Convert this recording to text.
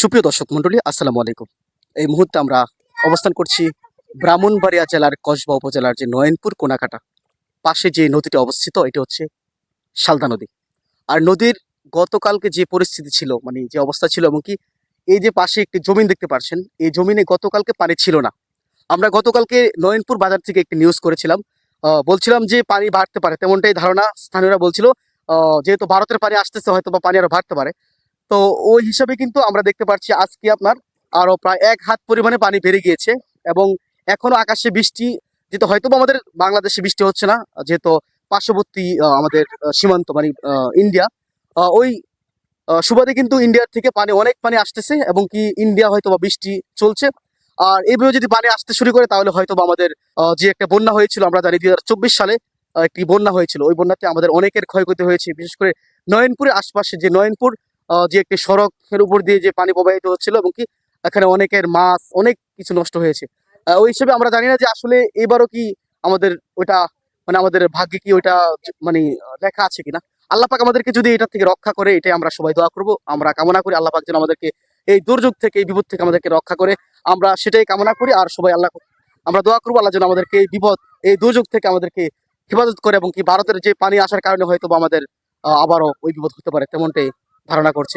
সুপ্রিয় দর্শক মণ্ডলী, আসসালামু আলাইকুম। এই মুহূর্তে আমরা অবস্থান করছি ব্রাহ্মণবাড়িয়া জেলার কসবা উপজেলার যে নয়নপুর কোনাকাটা, পাশে যে নদীটি অবস্থিত, এটি হচ্ছে শালদা নদী। আর নদীর গতকালকে যে পরিস্থিতি ছিল মানে যে অবস্থা ছিল, এবং কি এই যে পাশে একটি জমিন দেখতে পাচ্ছেন এই জমিনে গতকালকে পানি ছিল না। আমরা গতকালকে নয়নপুর বাজার থেকে একটি নিউজ করেছিলাম। বলছিলাম যে পানি বাড়তে পারে, তেমনটাই ধারণা স্থানীয়রা বলছিল যেহেতু ভারতের পানি আসতেছে হয়তো বা পানি আরও বাড়তে পারে। তো ওই হিসাবে কিন্তু আমরা দেখতে পাচ্ছি আজকে আপনার আরও প্রায় এক হাত পরিমাণে পানি বেড়ে গিয়েছে এবং এখনও আকাশে বৃষ্টি, যেহেতু হয়তো আমাদের বাংলাদেশে বৃষ্টি হচ্ছে না, যেহেতু পার্শ্ববর্তী আমাদের সীমান্ত মানে ইন্ডিয়া ওই সুবাদে কিন্তু ইন্ডিয়ার থেকে পানি, অনেক পানি আসতেছে এবং কি ইন্ডিয়া হয়তো বা বৃষ্টি চলছে। আর এইভাবে যদি পানি আসতে শুরু করে তাহলে হয়তো বা আমাদের যে একটা বন্যা হয়েছিল, আমরা জানি দুই হাজার চব্বিশ সালে একটি বন্যা হয়েছিল। ওই বন্যাতে আমাদের অনেকের ক্ষয়ক্ষতি হয়েছে, বিশেষ করে নয়নপুরের আশপাশে যে নয়নপুর যে একটি সড়কের উপর দিয়ে যে পানি প্রবাহিত হচ্ছিল এবং কি এখানে অনেকের মাছ, অনেক কিছু নষ্ট হয়েছে। ওই হিসেবে আমরা জানি না যে আসলে এবারও কি আমাদের ওটা মানে আমাদের ভাগ্যে কি ওইটা মানে লেখা আছে কিনা। আল্লাহ পাক আমাদেরকে যদি এটা থেকে রক্ষা করে, এটাই আমরা সবাই দোয়া করব। আমরা কামনা করি আল্লাহ পাক যেন আমাদেরকে এই দুর্যোগ থেকে, এই বিপদ থেকে আমাদেরকে রক্ষা করে। আমরা সেটাই কামনা করি আর সবাই আল্লাহ আমরা দোয়া করব আল্লাহ যেন আমাদেরকে এই বিপদ, এই দুর্যোগ থেকে আমাদেরকে হেফাজত করে এবং কি ভারতের যে পানি আসার কারণে হয়তো আমাদের আবারও ওই বিপদ হতে পারে, তেমনটাই ধারণা করছে।